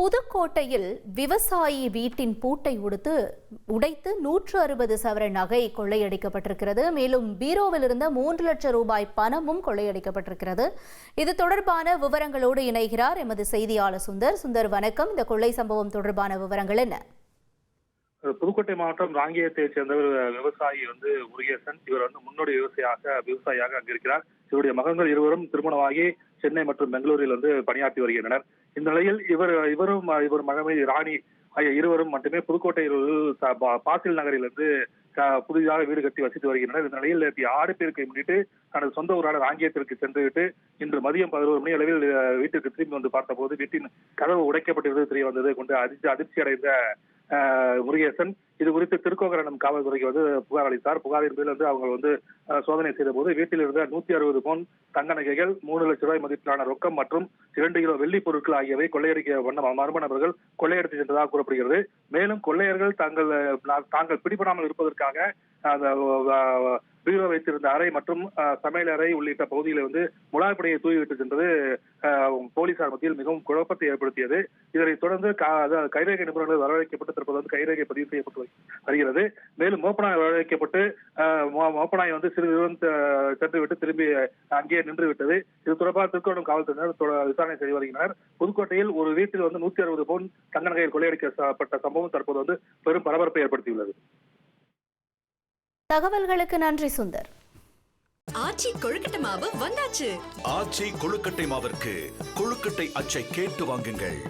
புதுக்கோட்டையில் விவசாயி வீட்டின் பூட்டை உடுத்து உடைத்து நூற்று அறுபது சவர நகை கொள்ளையடிக்கப்பட்டிருக்கிறது. மேலும் பீரோவில் இருந்த மூன்று லட்சம் ரூபாய் பணமும் கொள்ளையடிக்கப்பட்டிருக்கிறது. இது தொடர்பான விவரங்களோடு இணைகிறார் எமது செய்தியாளர் சுந்தர். சுந்தர் வணக்கம். இந்த கொள்ளை சம்பவம் தொடர்பான விவரங்கள் என்ன? புதுக்கோட்டை மாவட்டம் ராங்கியத்தைச் சேர்ந்தவர் விவசாயி வந்து முருகேசன். இவர் வந்து முன்னோடி விவசாயியாக விவசாயியாக அங்கிருக்கிறார். இவருடைய மகன்கள் இருவரும் திருமணமாகி சென்னை மற்றும் பெங்களூரில் வந்து பணியாற்றி வருகின்றனர். இந்த நிலையில் இவர் இவரும் இவர் மகமை ராணி ஆகிய இருவரும் மட்டுமே புதுக்கோட்டையில் பாசில் நகரிலிருந்து புதிதாக வீடு கட்டி வசித்து வருகின்றனர். இந்த நிலையில் நேற்று ஆறு பேருக்கு முன்னிட்டு தனது சொந்த ஊரான ராங்கியத்திற்கு சென்றுவிட்டு இன்று மதியம் பதினோரு மணி அளவில் வீட்டிற்கு திரும்பி வந்து பார்த்தபோது வீட்டின் கதவு உடைக்கப்பட்டிருந்தது தெரிய வந்தது கொண்டு அதிர்ச்சி அதிர்ச்சி அடைந்த முருகேசன். இது குறித்து திருக்கோகரணம் காவல்துறைக்கு வந்து புகார் அளித்தார். புகாரின் பேரில் வந்து அவங்க வந்து சோதனை செய்த போது வீட்டில் இருந்த நூத்தி அறுபது பவுன் தங்க நகைகள் மூணு லட்சம் ரூபாய் மதிப்பிலான ரொக்கம் மற்றும் இரண்டு கிலோ வெள்ளி பொருட்கள் ஆகியவை கொள்ளையடிக்க வண்ண மர்ம நபர்கள் கொள்ளையடித்து சென்றதாக கூறப்படுகிறது. மேலும் கொள்ளையர்கள் தாங்கள் தாங்கள் பிடிபடாமல் இருப்பதற்காக அந்த பீரோ வைத்திருந்த அறை மற்றும் சமையலறை சமையல் அறை உள்ளிட்ட பகுதியில் வந்து முலாப்படையை தூவிவிட்டு சென்றது போலீசார் மத்தியில் மிகவும் குழப்பத்தை ஏற்படுத்தியது. இதனைத் தொடர்ந்து கா- அதாவது கைரேகை நிபுணர்கள் வரவழைக்கப்பட்டு தற்போது வந்து கைரேகை பதிவு செய்யப்பட்டு வருகிறது. மேலும் மோப்பனாய் வரவழைக்கப்பட்டு அஹ், மோப்பனாய் வந்து சிறிது தூரம் சென்று விட்டு திரும்பி அங்கேயே நின்று விட்டது. இது தொடர்பாக திருக்கோணம் காவல்துறையினர் விசாரணை செய்து வருகின்றனர். புதுக்கோட்டையில் ஒரு வீட்டில் வந்து நூத்தி அறுபது பவுன் தங்க நகையில் கொள்ளையடிக்கப்பட்ட சம்பவம் தற்போது வந்து பெரும் பரபரப்பை ஏற்படுத்தியுள்ளது. தகவல்களுக்கு நன்றி சுந்தர். ஆச்சி கொழுக்கட்டை மாவு வந்தாச்சு. ஆச்சி கொழுக்கட்டை மாவிற்கு கொழுக்கட்டை அச்சை கேட்டு வாங்குங்கள்.